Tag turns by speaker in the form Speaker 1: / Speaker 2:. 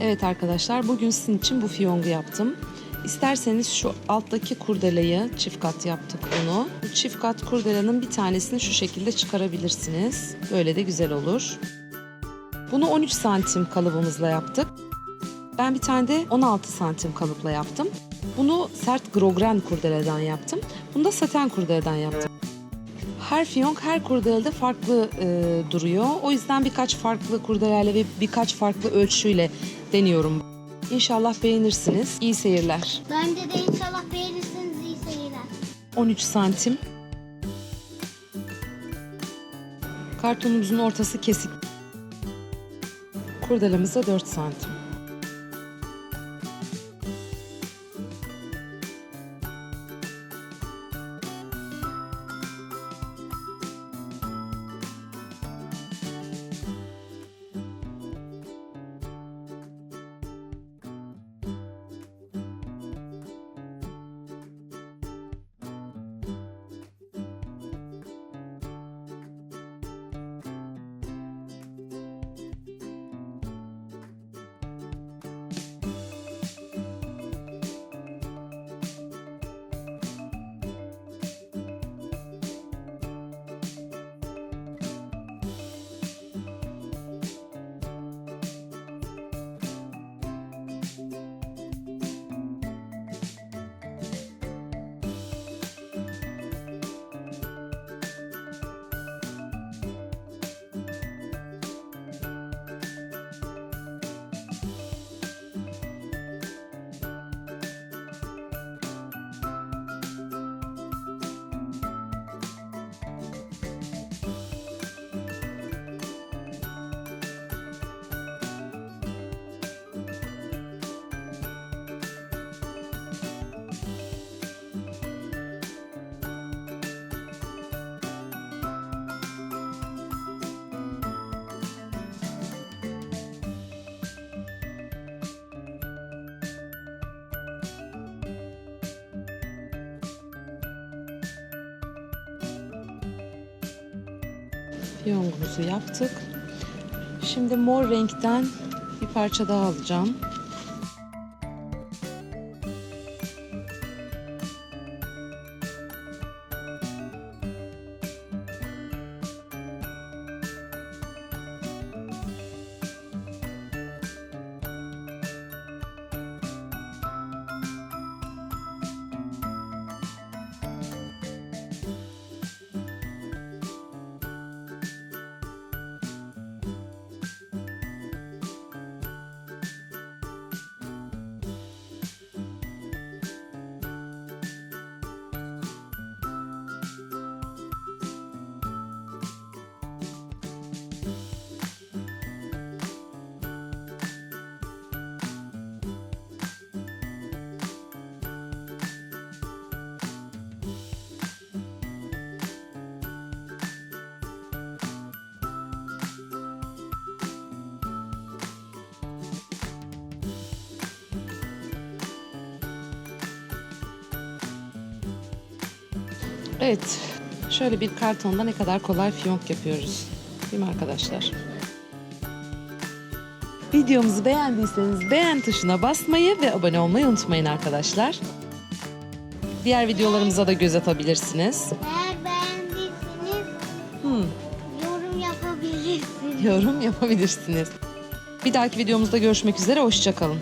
Speaker 1: Evet arkadaşlar bugün sizin için bu fiyongu yaptım. İsterseniz şu alttaki kurdeleyi çift kat yaptık onu. Bu çift kat kurdelenin bir tanesini şu şekilde çıkarabilirsiniz. Böyle de güzel olur. Bunu 13 santim kalıbımızla yaptık. Ben bir tane de 16 santim kalıpla yaptım. Bunu sert grogren kurdeleden yaptım. Bunu da saten kurdeleden yaptım. Her fiyonk her kurdelede farklı e, duruyor. O yüzden birkaç farklı kurdeleyle ve birkaç farklı ölçüyle deniyorum. İnşallah beğenirsiniz. İyi seyirler.
Speaker 2: Bence de inşallah beğenirsiniz iyi seyirler.
Speaker 1: 13 santim. Kartonumuzun ortası kesik. Kurdelemiz de 4 santim. Fiyongumuzu yaptık. Şimdi mor renkten bir parça daha alacağım. Evet, şöyle bir kartonda ne kadar kolay fiyonk yapıyoruz. Değil mi arkadaşlar? Videomuzu beğendiyseniz beğen tuşuna basmayı ve abone olmayı unutmayın arkadaşlar. Diğer videolarımıza da göz atabilirsiniz.
Speaker 2: Eğer beğendiyseniz
Speaker 1: Hmm,
Speaker 2: yorum yapabilirsiniz.
Speaker 1: yorum yapabilirsiniz. Bir dahaki videomuzda görüşmek üzere, hoşçakalın.